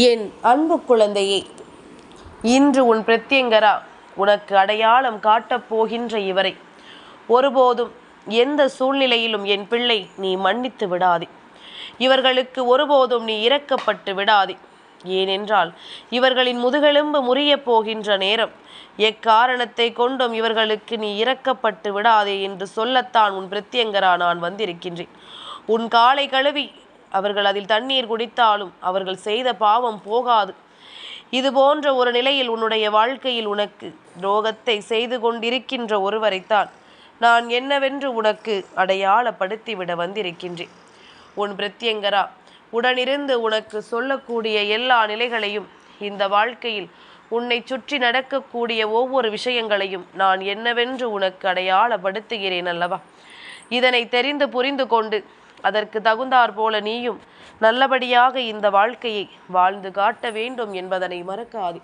என் அன்பு குழந்தையே இன்று உன் பிரத்யங்கரா உனக்கு அடையாளம் காட்டப் போகின்ற இவரை. ஒருபோதும் எந்த சூழ்நிலையிலும் என் பிள்ளை நீ மன்னித்து விடாதே. இவர்களுக்கு ஒருபோதும் நீ இறக்கப்பட்டு விடாதே. ஏனென்றால் இவர்களின் முதுகெலும்பு முறியப் போகின்ற நேரம் எக்காரணத்தை கொண்டும் இவர்களுக்கு நீ இறக்கப்பட்டு விடாதே என்று சொல்லத்தான் உன் பிரத்யங்கரா நான் வந்திருக்கின்றேன். உன் காலை கழுவி அவர்கள் அதில் தண்ணீர் குடித்தாலும் அவர்கள் செய்த பாவம் போகாது. இது போன்ற ஒரு நிலையில் உன்னுடைய வாழ்க்கையில் உனக்கு துரோகத்தை செய்து கொண்டிருக்கின்ற ஒருவரைத்தான் நான் என்னவென்று உனக்கு அடையாளப்படுத்திவிட வந்திருக்கின்றேன். உன் பிரத்யங்கரா உடனிருந்து உனக்கு சொல்லக்கூடிய எல்லா நிலைகளையும் இந்த வாழ்க்கையில் உன்னை சுற்றி நடக்கக்கூடிய ஒவ்வொரு விஷயங்களையும் நான் என்னவென்று உனக்கு அடையாளப்படுத்துகிறேன் அல்லவா? இதனை தெரிந்து புரிந்து கொண்டு அதற்கு தகுந்தாற் போல நீயும். நல்லபடியாக இந்த வாழ்க்கையை வாழ்ந்து காட்ட வேண்டும் என்பதனை மறக்காதே.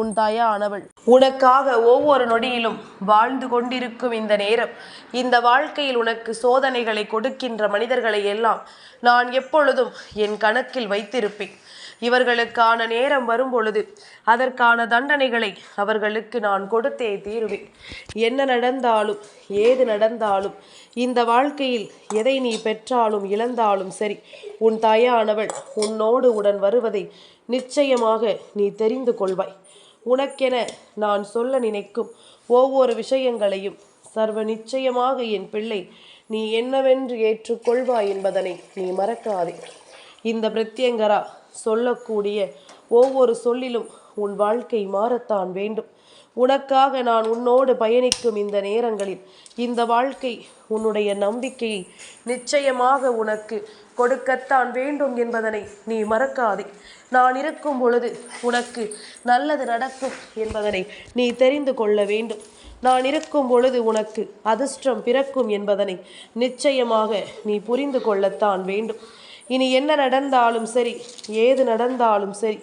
உன் தாயானவள் உனக்காக ஒவ்வொரு நொடியிலும் வாழ்ந்து கொண்டிருக்கும் இந்த நேரம் இந்த வாழ்க்கையில் உனக்கு சோதனைகளை கொடுக்கின்ற மனிதர்களை எல்லாம் நான் எப்பொழுதும் என் கணக்கில் வைத்திருப்பேன். இவர்களுக்கான நேரம் வரும் பொழுது அதற்கான தண்டனைகளை அவர்களுக்கு நான் கொடுத்தே தீருவேன். என்ன நடந்தாலும் ஏது நடந்தாலும் இந்த வாழ்க்கையில் எதை நீ பெற்றாலும் இழந்தாலும் சரி உன் தாயானவள் உன்னோடு உடன் வருவதை நிச்சயமாக நீ தெரிந்து கொள்வாய். உனக்கென நான் சொல்ல நினைக்கும் ஒவ்வொரு விஷயங்களையும் சர்வ நிச்சயமாக என் பிள்ளை நீ என்னவென்று ஏற்றுக்கொள்வாய் என்பதனை நீ மறக்காதே. இந்த பிரத்யங்கரா சொல்லக்கூடிய ஒவ்வொரு சொல்லிலும் உன் வாழ்க்கை மாறத்தான் வேண்டும். உனக்காக நான் உன்னோடு பயணிக்கும் இந்த நேரங்களில் இந்த வாழ்க்கை உன்னுடைய நம்பிக்கையை நிச்சயமாக உனக்கு கொடுக்கத்தான் வேண்டும் என்பதனை நீ மறக்காதே. நான் இருக்கும் பொழுது உனக்கு நல்லது நடக்கும் என்பதனை நீ தெரிந்து கொள்ள வேண்டும். நான் இருக்கும் பொழுது உனக்கு அதிர்ஷ்டம் பிறக்கும் என்பதனை நிச்சயமாக நீ புரிந்து கொள்ளத்தான் வேண்டும். இனி என்ன நடந்தாலும் சரி ஏது நடந்தாலும் சரி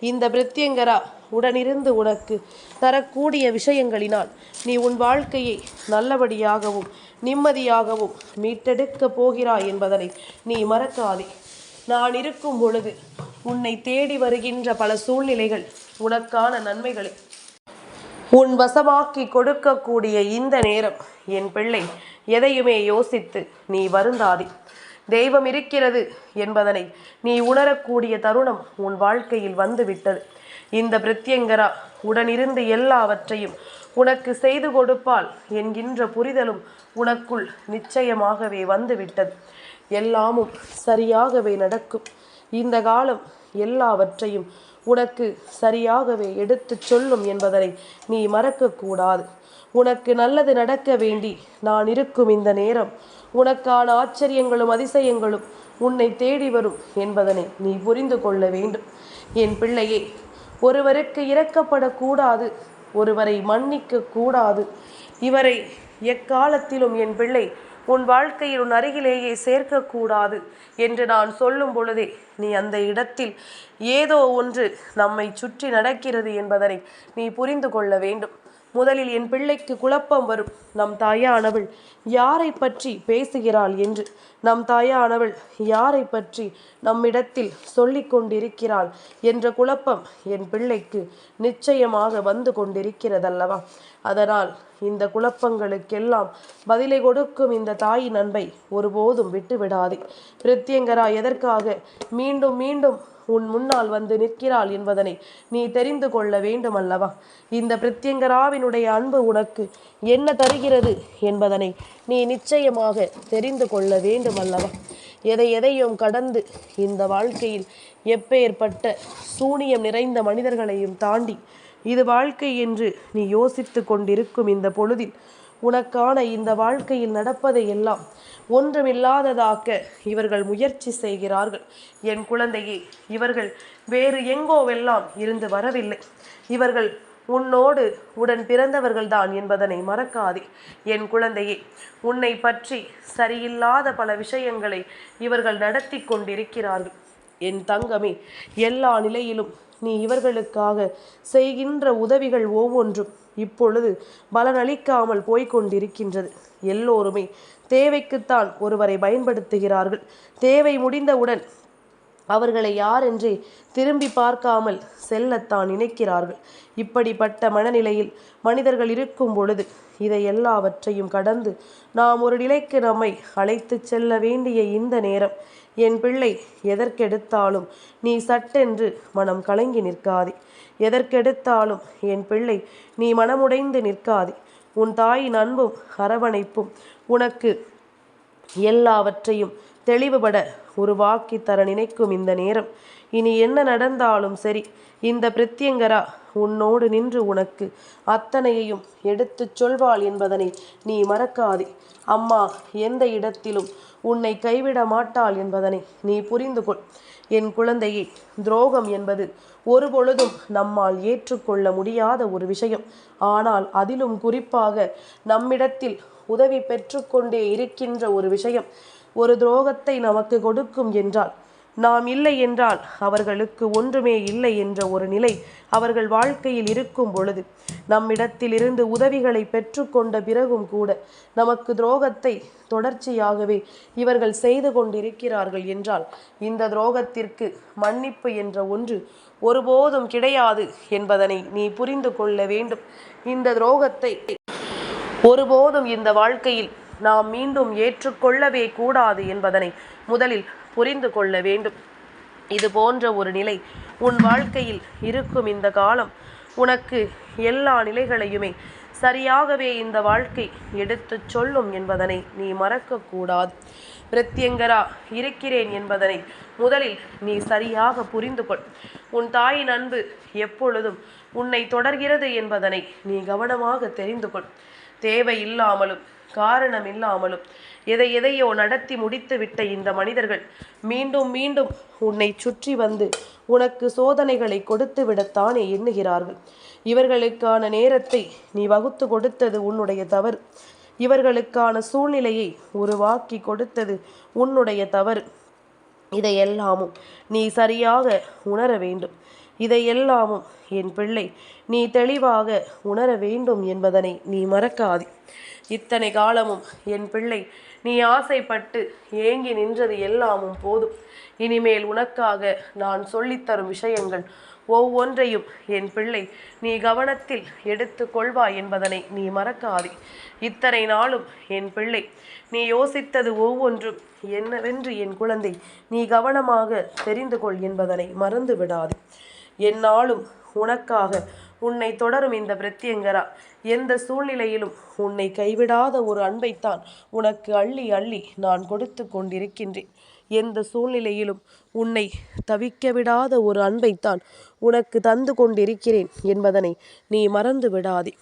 இந்த பிரித்யங்கரா உடனிருந்து உனக்கு தரக்கூடிய விஷயங்களினால் நீ உன் வாழ்க்கையை நல்லபடியாகவும் நிம்மதியாகவும் மீட்டெடுக்கப் போகிறாய் என்பதனை நீ மறக்காதே. நான் இருக்கும் பொழுது உன்னை தேடி வருகின்ற பல சூழ்நிலைகள் உனக்கான நன்மைகளை. உன் வசமாக்கி கொடுக்கக்கூடிய இந்த நேரம் என் பிள்ளை எதையுமே யோசித்து நீ வருந்தாதே. தெய்வம் இருக்கிறது என்பதனை நீ உணரக்கூடிய தருணம் உன் வாழ்க்கையில் வந்துவிட்டது. இந்த பிரத்யங்கரா உடனிருந்து எல்லாவற்றையும் உனக்கு செய்து கொடுப்பால் என்கின்ற புரிதலும் உனக்குள் நிச்சயமாகவே வந்துவிட்டது. எல்லாமும் சரியாகவே நடக்கும். இந்த காலம் எல்லாவற்றையும் உனக்கு சரியாகவே எடுத்துச் சொல்லும் என்பதனை நீ மறக்கக்கூடாது. உனக்கு நல்லது நடக்க வேண்டி நான் இருக்கும் இந்த நேரம் உனக்கான ஆச்சரியங்களும் அதிசயங்களும் உன்னை தேடி வரும் என்பதனை நீ புரிந்து கொள்ள வேண்டும். என் பிள்ளையே ஒருவருக்கு இறக்கப்படக்கூடாது ஒருவரை மன்னிக்க கூடாது இவரை எக்காலத்திலும் என் பிள்ளை உன் வாழ்க்கையில் உன் அருகிலேயே சேர்க்கக்கூடாது என்று நான் சொல்லும் பொழுதே நீ அந்த இடத்தில் ஏதோ ஒன்று நம்மை சுற்றி நடக்கிறது என்பதனை நீ புரிந்து கொள்ள வேண்டும். முதலில் என் பிள்ளைக்கு குழப்பம் வரும். நம் தாயானவள் யாரை பற்றி பேசுகிறாள் என்று. நம் தாயானவள் யாரை பற்றி நம்மிடத்தில் சொல்லிக் கொண்டிருக்கிறாள் என்ற குழப்பம் என் பிள்ளைக்கு நிச்சயமாக வந்து கொண்டிருக்கிறதல்லவா? அதனால் இந்த குழப்பங்களுக்கெல்லாம் பதிலை கொடுக்கும் இந்த தாயின் அன்பை ஒருபோதும் விட்டுவிடாதே. பிரத்யங்கரா எதற்காக? மீண்டும் மீண்டும் உன் முன்னால் வந்து நிற்கிறாள் என்பதனை நீ தெரிந்து கொள்ள வேண்டும் அல்லவா இந்த பிரத்யங்கராவினுடைய அன்பு உனக்கு என்ன தருகிறது என்பதனை நீ நிச்சயமாக தெரிந்து கொள்ள வேண்டும் அல்லவா எதை எதையும் கடந்து இந்த வாழ்க்கையில் எப்பேற்பட்ட சூனியம் நிறைந்த மனிதர்களையும் தாண்டி இது வாழ்க்கை என்று நீ யோசித்து கொண்டிருக்கும் இந்த பொழுதில் உனக்கான இந்த வாழ்க்கையில் நடப்பதை எல்லாம் ஒன்றுமில்லாததாக்க இவர்கள் முயற்சி செய்கிறார்கள். என் குழந்தையே இவர்கள் வேறு எங்கோவெல்லாம் இருந்து வரவில்லை. இவர்கள் உன்னோடு உடன் பிறந்தவர்கள்தான் என்பதனை மறக்காதே. என் குழந்தையே உன்னை பற்றி சரியில்லாத பல விஷயங்களை இவர்கள் நடத்தி கொண்டிருக்கிறார்கள். என் தங்கமே எல்லா நிலையிலும் நீ இவர்களுக்காக செய்கின்ற உதவிகள் ஒவ்வொன்றும். இப்பொழுது பலனளிக்காமல் போய்கொண்டிருக்கின்றது. எல்லோருமே தேவைக்குத்தான் ஒருவரை பயன்படுத்துகிறார்கள். தேவை முடிந்தவுடன் அவர்களை யாரென்றே திரும்பி பார்க்காமல் செல்லத்தான் நினைக்கிறார்கள். இப்படிப்பட்ட மனநிலையில் மனிதர்கள் இருக்கும் பொழுது இதை எல்லாவற்றையும் கடந்து நாம் ஒரு நிலைக்கு நம்மை அழைத்து செல்ல வேண்டிய இந்த நேரம். என் பிள்ளை எதற்கெடுத்தாலும் நீ சட்டென்று மனம் கலங்கி நிற்காதே. எதற்கெடுத்தாலும் என் பிள்ளை நீ மனமுடைந்து நிற்காதே. உன் தாயின் அன்பும் அரவணைப்பும் உனக்கு எல்லாவற்றையும் தெளிவுபட உருவாக்கி தர நினைக்கும் இந்த நேரம். இனி என்ன நடந்தாலும் சரி இந்த பிரத்யங்கரா உன்னோடு நின்று உனக்கு அத்தனையையும் எடுத்துச் சொல்வாள் என்பதனை நீ மறக்காதே. அம்மா எந்த இடத்திலும் உன்னை கைவிட மாட்டாள் என்பதனை நீ புரிந்து கொள். என் குழந்தையே துரோகம் என்பது ஒருபொழுதும் நம்மால் ஏற்றுக்கொள்ள முடியாத ஒரு விஷயம். ஆனால் அதிலும் குறிப்பாக நம்மிடத்தில் உதவி பெற்றுக்கொண்டே இருக்கின்ற ஒரு விஷயம். ஒரு துரோகத்தை நமக்கு கொடுக்கும் என்றால் நாம் இல்லை என்றால் அவர்களுக்கு ஒன்றுமே இல்லை என்ற ஒரு நிலை அவர்கள் வாழ்க்கையில் இருக்கும் பொழுது. நம்மிடத்திலிருந்து உதவிகளை பெற்றுக்கொண்ட பிறகும் கூட நமக்கு துரோகத்தை தொடர்ச்சியாகவே இவர்கள் செய்து கொண்டிருக்கிறார்கள் என்றால் இந்த துரோகத்திற்கு மன்னிப்பு என்ற ஒன்று ஒருபோதும் கிடையாது என்பதனை நீ புரிந்து கொள்ள வேண்டும். இந்த துரோகத்தை ஒருபோதும் இந்த வாழ்க்கையில் நாம் மீண்டும் ஏற்றுக்கொள்ளவே கூடாது என்பதனை முதலில் புரிந்து கொள்ள வேண்டும். இது போன்ற ஒரு நிலை உன் வாழ்க்கையில் இருக்கும் இந்த காலம். உனக்கு எல்லா நிலைகளையுமே சரியாகவே இந்த வாழ்க்கை எடுத்துச் சொல்லும் என்பதனை நீ மறக்கக்கூடாது. பிரத்யங்கரா இருக்கிறேன் என்பதனை முதலில் நீ சரியாக புரிந்து கொள். உன் தாயின் அன்பு எப்பொழுதும் உன்னை தொடர்கிறது என்பதனை நீ கவனமாக தெரிந்து கொள். தேவையில்லாமலும் காரணம் இல்லாமலும் எதை எதையோ நடத்தி முடித்துவிட்ட இந்த மனிதர்கள் மீண்டும் மீண்டும் உன்னை சுற்றி வந்து உனக்கு சோதனைகளை கொடுத்து விடத்தானே எண்ணுகிறார்கள். இவர்களுக்கான நேரத்தை நீ வகுத்து கொடுத்தது உன்னுடைய தவறு. இவர்களுக்கான சூழ்நிலையை உருவாக்கி கொடுத்தது உன்னுடைய தவறு. இதையெல்லாமும் நீ சரியாக உணர வேண்டும். இதையெல்லாமும் என் பிள்ளை நீ தெளிவாக உணர வேண்டும் என்பதனை நீ மறக்காதே. இத்தனை காலமும் என் பிள்ளை நீ ஆசைப்பட்டு ஏங்கி நின்றது எல்லாமும் போதும். இனிமேல் உனக்காக நான் சொல்லித்தரும் விஷயங்கள் ஒவ்வொன்றையும் என் பிள்ளை நீ கவனத்தில் எடுத்து கொள்வாய் என்பதனை நீ மறக்காதே. இத்தனை நாளும் என் பிள்ளை நீ யோசித்தது ஒவ்வொன்றும் என்னவென்று என் குழந்தை நீ கவனமாக தெரிந்து கொள் என்பதனை மறந்து விடாது என்னாலும் உனக்காக உன்னை தொடரும் இந்த பிரத்யங்கரா. எந்த சூழ்நிலையிலும் உன்னை கைவிடாத ஒரு அன்பைத்தான் உனக்கு அள்ளி அள்ளி நான் கொடுத்து கொண்டிருக்கின்றேன். எந்த சூழ்நிலையிலும் உன்னை தவிக்க விடாத ஒரு அன்பைத்தான் உனக்கு தந்து கொண்டிருக்கிறேன் என்பதனை நீ மறந்து விடாதே.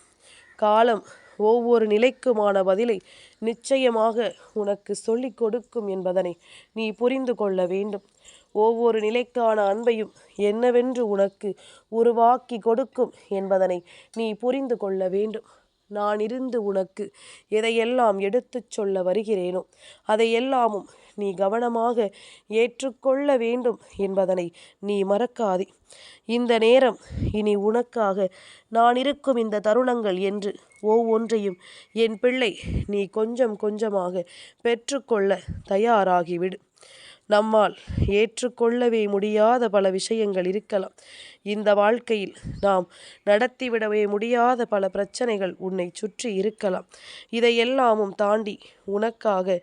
காலம் ஒவ்வொரு நிலைக்குமான பதிலை நிச்சயமாக உனக்கு சொல்லிக் கொடுக்கும் என்பதனை நீ புரிந்து கொள்ள வேண்டும். ஒவ்வொரு நிலைக்கான அன்பையும் என்னவென்று உனக்கு உருவாக்கி கொடுக்கும் என்பதனை நீ புரிந்து கொள்ள வேண்டும். நான் இருந்து உனக்கு எதையெல்லாம் எடுத்துச் சொல்ல வருகிறேனோ அதையெல்லாமும் நீ கவனமாக ஏற்றுக்கொள்ள வேண்டும் என்பதனை நீ மறக்காதே. இந்த நேரம் இனி உனக்காக நான் இருக்கும் இந்த தருணங்கள் என்று ஒவ்வொன்றையும் என் பிள்ளை நீ கொஞ்சம் கொஞ்சமாக பெற்றுக்கொள்ள தயாராகிவிடு. நம்மால் ஏற்றுக்கொள்ளவே முடியாத பல விஷயங்கள் இருக்கலாம். இந்த வாழ்க்கையில் நாம் நடத்திவிடவே முடியாத பல பிரச்சனைகள் உன்னை சுற்றி இருக்கலாம். இதையெல்லாமும் தாண்டி உனக்காக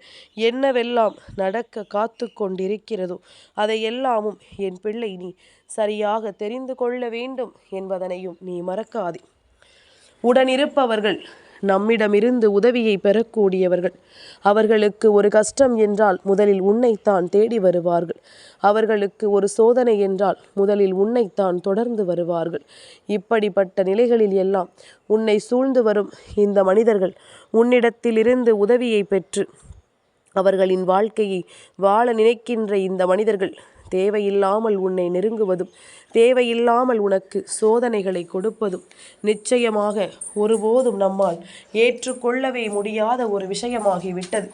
என்னவெல்லாம் நடக்க காத்து கொண்டிருக்கிறதோ அதையெல்லாமும் என் பிள்ளை நீ சரியாக தெரிந்து கொள்ள வேண்டும் என்பதனையும் நீ மறக்காதே. உடனிருப்பவர்கள் நம்மிடமிருந்து உதவியை பெறக்கூடியவர்கள். அவர்களுக்கு ஒரு கஷ்டம் என்றால் முதலில் உன்னைத்தான் தேடி வருவார்கள். அவர்களுக்கு ஒரு சோதனை என்றால் முதலில் உன்னைத்தான் தொடர்ந்து வருவார்கள். இப்படிப்பட்ட நிலைகளில் எல்லாம் உன்னை சூழ்ந்து வரும் இந்த மனிதர்கள் உன்னிடத்திலிருந்து உதவியை பெற்று அவர்களின் வாழ்க்கையை வாழ நினைக்கின்ற இந்த மனிதர்கள் தேவையில்லாமல் உன்னை நெருங்குவதும் தேவையில்லாமல் உனக்கு சோதனைகளை கொடுப்பதும் நிச்சயமாக ஒருபோதும் நம்மால் ஏற்றுக்கொள்ளவே முடியாத ஒரு விஷயமாகிவிட்டது.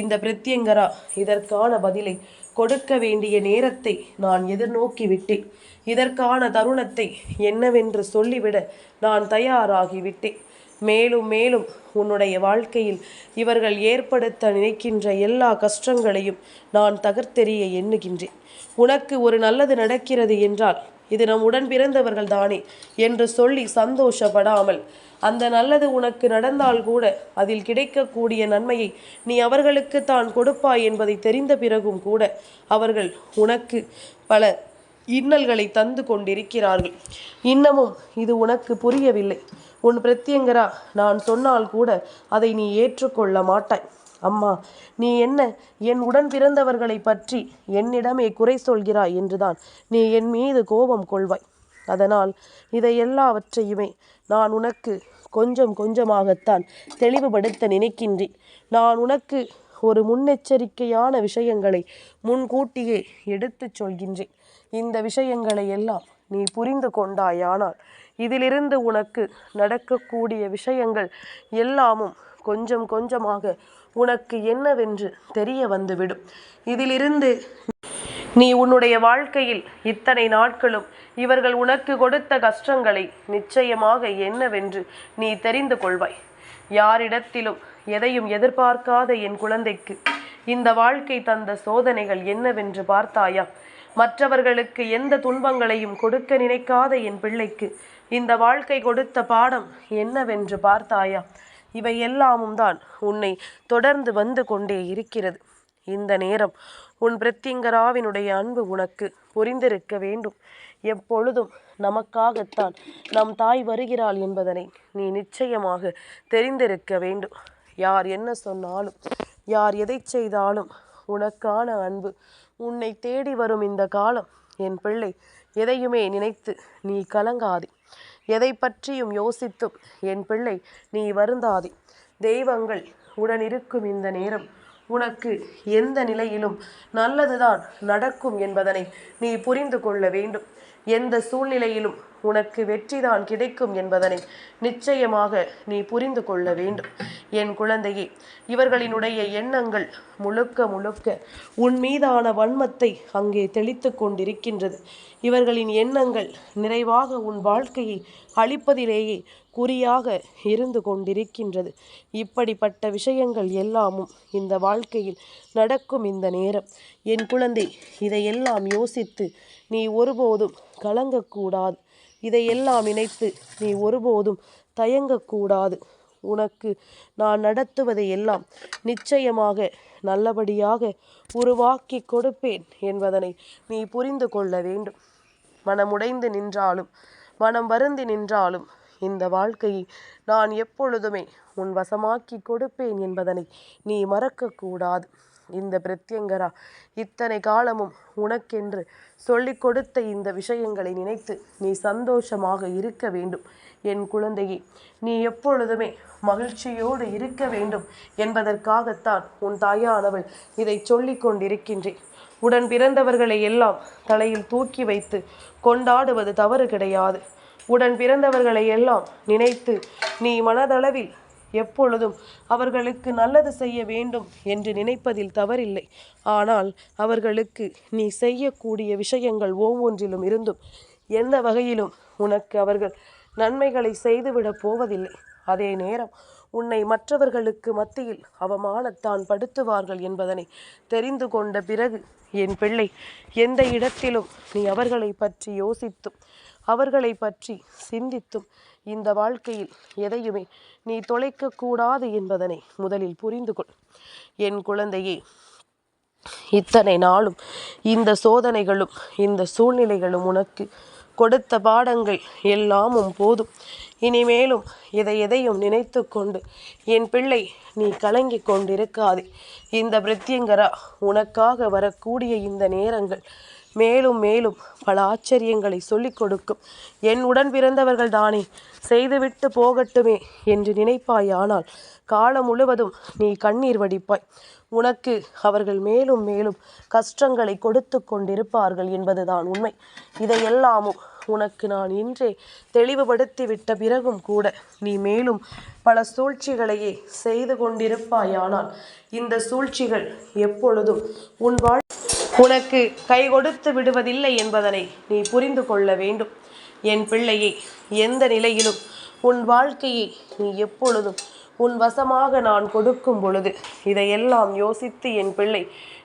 இந்த பிரத்யங்கரா இதற்கான பதிலை கொடுக்க வேண்டிய நேரத்தை நான் எதிர்நோக்கி விட்டேன் இதற்கான தருணத்தை என்னவென்று சொல்லிவிட நான் தயாராகிவிட்டேன். மேலும் மேலும் உன்னுடைய வாழ்க்கையில் இவர்கள் ஏற்படுத்த நினைக்கின்ற எல்லா கஷ்டங்களையும் நான் தகர்த்தெறிய எண்ணுகின்றேன். உனக்கு ஒரு நல்லது நடக்கிறது என்றால் இது நம் உடன் பிறந்தவர்கள் தானே என்று சொல்லி சந்தோஷப்படாமல் அந்த நல்லது உனக்கு நடந்தால் கூட அதில் கிடைக்கக்கூடிய நன்மையை நீ அவர்களுக்கு தான் கொடுப்பாய் என்பதை தெரிந்த பிறகும் கூட அவர்கள் உனக்கு பல இன்னல்களை தந்து கொண்டிருக்கிறார்கள். இன்னமும் இது உனக்கு புரியவில்லை. உன் பிரத்யங்கரா நான் சொன்னால் கூட அதை நீ ஏற்றுக்கொள்ள மாட்டாய். அம்மா நீ என்ன என் உடன் பிறந்தவர்களை பற்றி என்னிடமே குறை சொல்கிறாய் என்றுதான் நீ என் மீது கோபம் கொள்வாய். அதனால் இதை எல்லாவற்றையுமே நான் உனக்கு கொஞ்சம் கொஞ்சமாகத்தான் தெளிவுபடுத்த நினைக்கின்றேன். நான் உனக்கு ஒரு முன்னெச்சரிக்கையான விஷயங்களை முன்கூட்டியே எடுத்துச் சொல்கின்றேன். இந்த விஷயங்களை எல்லாம் நீ புரிந்து கொண்டாயானால் இதிலிருந்து உனக்கு நடக்கக்கூடிய விஷயங்கள் எல்லாமும் கொஞ்சம் கொஞ்சமாக உனக்கு என்னவென்று தெரிய வந்துவிடும். இதிலிருந்து நீ உன்னுடைய வாழ்க்கையில் இத்தனை நாட்களும் இவர்கள் உனக்கு கொடுத்த கஷ்டங்களை நிச்சயமாக என்னவென்று நீ தெரிந்து கொள்வாய். யாரிடத்திலும் எதையும் எதிர்பார்க்காத என் குழந்தைக்கு இந்த வாழ்க்கை தந்த சோதனைகள் என்னவென்று பார்த்தாயா? மற்றவர்களுக்கு எந்த துன்பங்களையும் கொடுக்க நினைக்காத என் பிள்ளைக்கு இந்த வாழ்க்கை கொடுத்த பாடம் என்னவென்று பார்த்தாயா? இவை எல்லாமும் தான் உன்னை தொடர்ந்து வந்து கொண்டே இருக்கிறது. இந்த நேரம் உன் பிரத்திங்கராவினுடைய அன்பு உனக்கு புரிந்திருக்க வேண்டும். எப்பொழுதும் நமக்காகத்தான் நம் தாய் வருகிறாள் என்பதனை நீ நிச்சயமாக தெரிந்திருக்க வேண்டும். யார் என்ன சொன்னாலும் யார் எதை செய்தாலும் உனக்கான அன்பு உன்னை தேடி வரும் இந்த காலம். என் பிள்ளை எதையுமே நினைத்து நீ கலங்காதே. எதை பற்றியும் யோசித்தும் என் பிள்ளை நீ வருந்தாதே. தெய்வங்கள் உடன் இருக்கும் இந்த நேரம். உனக்கு எந்த நிலையிலும் நல்லதுதான் நடக்கும் என்பதனை நீ புரிந்து கொள்ள வேண்டும். எந்த சூழ்நிலையிலும் உனக்கு வெற்றிதான் கிடைக்கும் என்பதனை நிச்சயமாக நீ புரிந்து கொள்ள வேண்டும். என் குழந்தையே இவர்களினுடைய எண்ணங்கள் முழுக்க முழுக்க உன் மீதான வன்மத்தை அங்கே தெளித்து கொண்டிருக்கின்றது. இவர்களின் எண்ணங்கள் நிறைவாக உன் வாழ்க்கையை அழிப்பதிலேயே குறியாக இருந்து கொண்டிருக்கின்றது. இப்படிப்பட்ட விஷயங்கள் எல்லாமும் இந்த வாழ்க்கையில் நடக்கும் இந்த நேரம். என் குழந்தை இதையெல்லாம் யோசித்து நீ ஒருபோதும் கலங்கக்கூடாது. இதையெல்லாம் இணைத்து நீ ஒருபோதும் தயங்கக்கூடாது. உனக்கு நான் நடத்துவதை எல்லாம் நிச்சயமாக நல்லபடியாக உருவாக்கி கொடுப்பேன் என்பதனை நீ புரிந்து கொள்ள வேண்டும். மனமுடைந்து நின்றாலும் மனம் வருந்தி நின்றாலும் இந்த வாழ்க்கையை நான் எப்பொழுதுமே உன் வசமாக்கி கொடுப்பேன் என்பதனை நீ மறக்கக்கூடாது. இந்த பிரத்யங்கரா. இத்தனை காலமும் உனக்கென்று சொல்லிக் கொடுத்த இந்த விஷயங்களை நினைத்து நீ சந்தோஷமாக இருக்க வேண்டும். என் குழந்தையே நீ எப்பொழுதுமே மகிழ்ச்சியோடு இருக்க வேண்டும் என்பதற்காகத்தான் உன் தாயானவள் இதை சொல்லிக் கொண்டிருக்கின்றேன். உடன் பிறந்தவர்களை எல்லாம் தலையில் தூக்கி வைத்து கொண்டாடுவது தவறு கிடையாது. உடன் பிறந்தவர்களை எல்லாம் நினைத்து நீ மனதளவில் எப்பொழுதும் அவர்களுக்கு நல்லது செய்ய வேண்டும் என்று நினைப்பதில் தவறில்லை. ஆனால் அவர்களுக்கு நீ செய்யக்கூடிய விஷயங்கள் ஒவ்வொன்றிலும் இருந்தும் எந்த வகையிலும் உனக்கு அவர்கள் நன்மைகளை செய்துவிடப் போவதில்லை. அதே நேரம் உன்னை மற்றவர்களுக்கு மத்தியில் அவமானத்தான் படுத்துவார்கள் என்பதனை தெரிந்து கொண்ட பிறகு என் பிள்ளை எந்த இடத்திலும் நீ அவர்களை பற்றி யோசித்தும் அவர்களை பற்றி சிந்தித்தும் இந்த வாழ்க்கையில் எதையுமே நீ தொலைக்கக்கூடாது என்பதனை முதலில் புரிந்து கொள். என் குழந்தையே இத்தனை நாளும் இந்த சோதனைகளும் இந்த சூழ்நிலைகளும் உனக்கு கொடுத்த பாடங்கள் எல்லாமும் போதும். இனிமேலும் இதை எதையும் நினைத்து கொண்டு என் பிள்ளை நீ கலங்கி கொண்டிருக்காதே. இந்த பிரத்யங்கரா உனக்காக வரக்கூடிய இந்த நேரங்கள் மேலும் மேலும் பல ஆச்சரியங்களை சொல்லிக் கொடுக்கும். என் உடன் பிறந்தவர்கள் தானே செய்துவிட்டு போகட்டுமே என்று நினைப்பாயானால் காலம் முழுவதும் நீ கண்ணீர் வடிப்பாய். உனக்கு அவர்கள் மேலும் மேலும் கஷ்டங்களை கொடுத்து கொண்டிருப்பார்கள் என்பதுதான் உண்மை. இதையெல்லாமும் உனக்கு நான் இன்றே தெளிவுபடுத்திவிட்ட பிறகும் கூட நீ மேலும் பல சூழ்ச்சிகளையே செய்து கொண்டிருப்பாயானால் இந்த சூழ்ச்சிகள் எப்பொழுதும் உன் வாழ் உனக்கு கை கொடுத்து விடுவதில்லை என்பதனை நீ புரிந்து கொள்ள வேண்டும். என் பிள்ளையை எந்த நிலையிலும் உன் வாழ்க்கையை நீ எப்பொழுதும் உன் வசமாக நான் கொடுக்கும் பொழுது இதையெல்லாம் யோசித்து என் பிள்ளை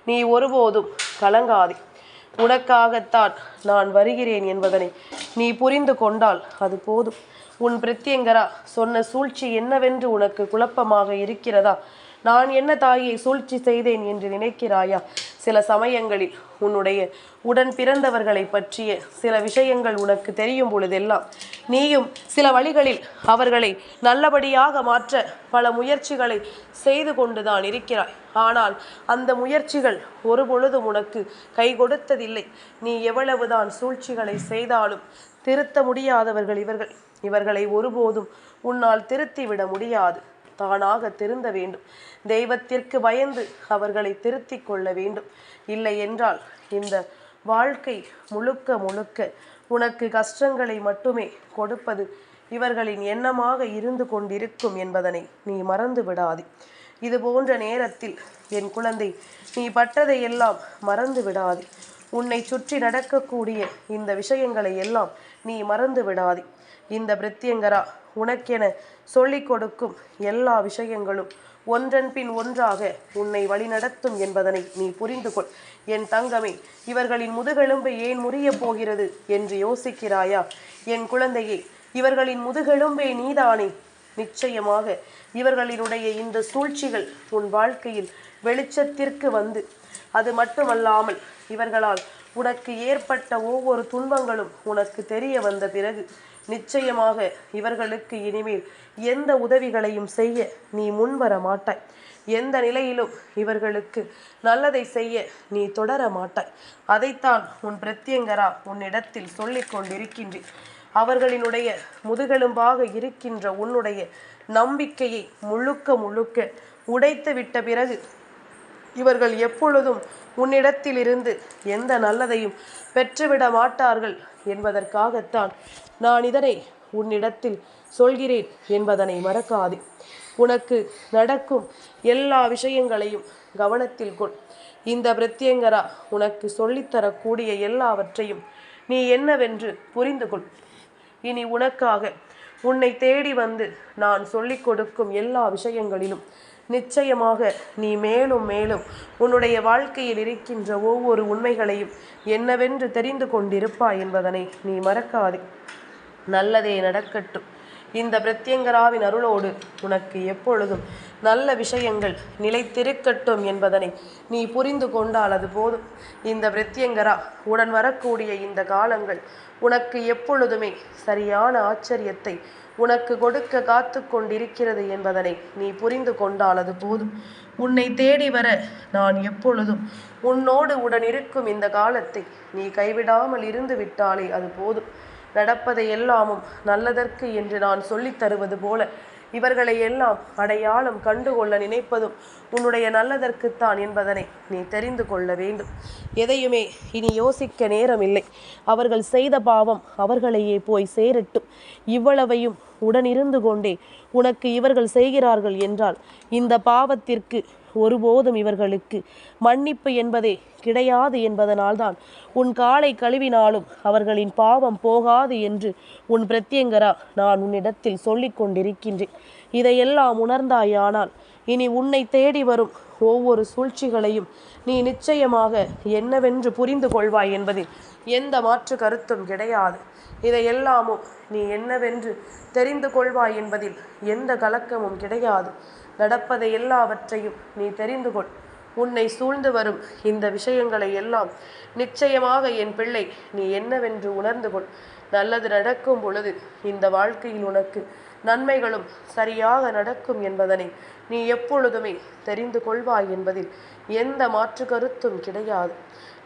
நீ ஒருபோதும் கலங்காதே. உனக்காகத்தான் நான் வருகிறேன் என்பதனை நீ புரிந்து கொண்டால் அது போதும். உன் பிரத்யங்கரா சொன்ன சூழ்ச்சி என்னவென்று உனக்கு குழப்பமாக இருக்கிறதா? நான் என்ன தாயை சூழ்ச்சி செய்தேன் என்று நினைக்கிறாயா? சில சமயங்களில் உன்னுடைய உடன் பிறந்தவர்களை பற்றிய சில விஷயங்கள் உனக்கு தெரியும் பொழுதெல்லாம் நீயும் சில வழிகளில் அவர்களை நல்லபடியாக மாற்ற பல முயற்சிகளை செய்து கொண்டுதான் இருக்கிறாய். ஆனால் அந்த முயற்சிகள் ஒரு பொழுதும் உனக்கு கை கொடுத்ததில்லை. நீ எவ்வளவுதான் சூழ்ச்சிகளை செய்தாலும் திருத்த முடியாதவர்கள் இவர்கள். இவர்களை ஒருபோதும் உன்னால் திருத்திவிட முடியாது. தானாக திருந்த வேண்டும். தெய்வத்திற்கு பயந்து அவர்களை திருத்தி கொள்ள வேண்டும். இல்லை என்றால் இந்த வாழ்க்கை முழுக்க முழுக்க உனக்கு கஷ்டங்களை மட்டுமே கொடுப்பது இவர்களின் எண்ணமாக இருந்து கொண்டிருக்கும் என்பதனை நீ மறந்து விடாதே. இது போன்ற நேரத்தில் என் குழந்தை நீ பட்டதை எல்லாம் மறந்து விடாதே. உன்னை சுற்றி நடக்கக்கூடிய இந்த விஷயங்களை எல்லாம் நீ மறந்து விடாதே. இந்த பிரத்யங்கரா உனக்கென சொல்லிக் கொடுக்கும் எல்லா விஷயங்களும் ஒன்றன் பின் ஒன்றாக உன்னை வழிநடத்தும் என்பதனை நீ புரிந்து கொள். என் தங்கமே இவர்களின் முதுகெலும்பு ஏன் முறியப் போகிறது என்று யோசிக்கிறாயா? என் குழந்தையே இவர்களின் முதுகெலும்பே நீதானே? நிச்சயமாக இவர்களினுடைய இந்த சூழ்ச்சிகள் உன் வாழ்க்கையில் வெளிச்சத்திற்கு வந்து. அது மட்டுமல்லாமல் இவர்களால் உனக்கு ஏற்பட்ட ஒவ்வொரு துன்பங்களும் உனக்கு தெரிய வந்த பிறகு நிச்சயமாக இவர்களுக்கு இனிமேல் எந்த உதவிகளையும் செய்ய நீ முன்வர மாட்டாய். எந்த நிலையிலும் இவர்களுக்கு நல்லதை செய்ய நீ தொடர மாட்டாய். அதைத்தான் உன் பிரத்யங்கரா உன்னிடத்தில் சொல்லிக் கொண்டிருக்கின்றேன். அவர்களினுடைய முதுகெலும்பாக இருக்கின்ற உன்னுடைய நம்பிக்கையை முழுக்க முழுக்க உடைத்து விட்ட பிறகு இவர்கள் எப்பொழுதும் உன்னிடத்திலிருந்து எந்த நல்லதையும் பெற்றுவிட மாட்டார்கள் என்பதற்காகத்தான் நான் இதனை உன்னிடத்தில் சொல்கிறேன் என்பதனை மறக்காதே. உனக்கு நடக்கும் எல்லா விஷயங்களையும் கவனத்தில் கொள். இந்த பிரத்யங்கரா உனக்கு சொல்லித்தரக்கூடிய எல்லாவற்றையும் நீ என்னவென்று புரிந்து கொள். இனி உனக்காக உன்னை தேடி வந்து நான் சொல்லிக் கொடுக்கும் எல்லா விஷயங்களிலும் நிச்சயமாக நீ மேலும் மேலும் உன்னுடைய வாழ்க்கையில் இருக்கின்ற ஒவ்வொரு உண்மைகளையும் என்னவென்று தெரிந்து கொண்டிருப்பாய் என்பதனை நீ மறக்காதே. நல்லதே நடக்கட்டும். இந்த பிரத்யங்கராவின் அருளோடு உனக்கு எப்பொழுதும் நல்ல விஷயங்கள் நிலைத்திருக்கட்டும் என்பதனை நீ புரிந்து கொண்டால் அது போதும். இந்த பிரத்யங்கரா உடன் வரக்கூடிய இந்த காலங்கள் உனக்கு எப்பொழுதுமே சரியான ஆச்சரியத்தை உனக்கு கொடுக்க காத்து கொண்டிருக்கிறது என்பதனை நீ புரிந்து கொண்டால் அது போதும். உன்னை தேடி வர நான் எப்பொழுதும் உன்னோடு உடன் இருக்கும் இந்த காலத்தை நீ கைவிடாமல் இருந்து விட்டாலே அது போதும். நடப்பதை எல்லாமும் நல்லதற்கு என்று நான் சொல்லித் தருவது போல. இவர்களை எல்லாம் அடையாளம் கண்டுகொள்ள நினைப்பதும் உன்னுடைய நல்லதற்குத்தான் என்பதனை நீ தெரிந்து கொள்ள வேண்டும். எதையுமே இனி யோசிக்க நேரமில்லை. அவர்கள் செய்த பாவம் அவர்களையே போய் சேரட்டும். இவ்வளவையும் உடனிருந்து கொண்டே உனக்கு இவர்கள் செய்கிறார்கள் என்றால் இந்த பாவத்திற்கு ஒருபோதும் இவர்களுக்கு மன்னிப்பு என்பதே கிடையாது என்பதனால்தான் உன் காலை கழுவினாலும் அவர்களின் பாவம் போகாது என்று உன் பிரத்யங்கரா நான் உன்னிடத்தில் சொல்லிக் கொண்டிருக்கின்றேன். இதையெல்லாம் உணர்ந்தாயானால் இனி உன்னை தேடி வரும் ஒவ்வொரு சூழ்ச்சிகளையும் நீ நிச்சயமாக என்னவென்று புரிந்து கொள்வாய் என்பதில் எந்த மாற்று கருத்தும் கிடையாது. இதையெல்லாமும் நீ என்னவென்று தெரிந்து கொள்வாய் என்பதில் எந்த கலக்கமும் கிடையாது. நடப்பதை எல்லாவற்றையும் நீ தெரிந்து கொள். உன்னை சூழ்ந்து வரும் இந்த விஷயங்களை எல்லாம் நிச்சயமாக என் பிள்ளை நீ என்னவென்று உணர்ந்து கொள். நல்லது நடக்கும் பொழுது இந்த வாழ்க்கையில் உனக்கு நன்மைகளும் சரியாக நடக்கும் என்பதனை நீ எப்பொழுதுமே தெரிந்து கொள்வாய் என்பதில் எந்த மாற்று கருத்தும் கிடையாது.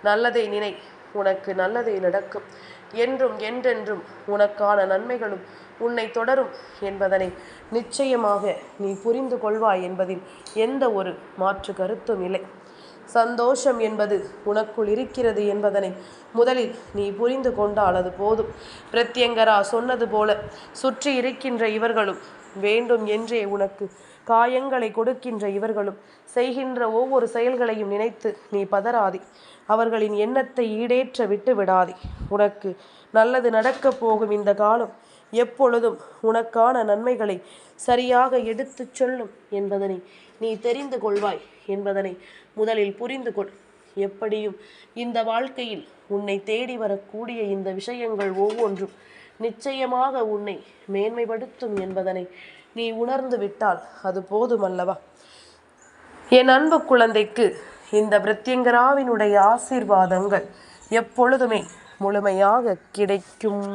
நல்லதை நினை உனக்கு நல்லதே நடக்கும். என்றும் என்றென்றும் உனக்கான நன்மைகளும் உன்னை தொடரும் என்பதனை நிச்சயமாக நீ புரிந்து கொள்வாய் என்பதில் எந்த ஒரு மாற்று கருத்தும் இல்லை. சந்தோஷம் என்பது உனக்குள் இருக்கிறது என்பதனை முதலில் நீ புரிந்து கொண்டால் அது போதும். பிரத்யங்கரா சொன்னது போல சுற்றி இருக்கின்ற இவர்களும் வேண்டும் என்றே உனக்கு காயங்களை கொடுக்கின்ற இவர்களும் செய்கின்ற ஒவ்வொரு செயல்களையும் நினைத்து நீ பதறாதே. அவர்களின் எண்ணத்தை ஈடேற்ற விட்டு விடாதே உனக்கு நல்லது நடக்கப் போகும் இந்த காலம் எப்பொழுதும் உனக்கான நன்மைகளை சரியாக எடுத்துச் சொல்லும் என்பதனை நீ தெரிந்து கொள்வாய் என்பதனை முதலில் புரிந்து கொள். எப்படியும் இந்த வாழ்க்கையில் உன்னை தேடி வரக்கூடிய இந்த விஷயங்கள் ஒவ்வொன்றும் நிச்சயமாக உன்னை மேன்மைப்படுத்தும் என்பதனை நீ உணர்ந்து விட்டால் அது போதுமல்லவா? என் அன்பு குழந்தைக்கு இந்த பிரத்யங்கராவினுடைய ஆசீர்வாதங்கள் எப்பொழுதுமே முழுமையாக கிடைக்கும்.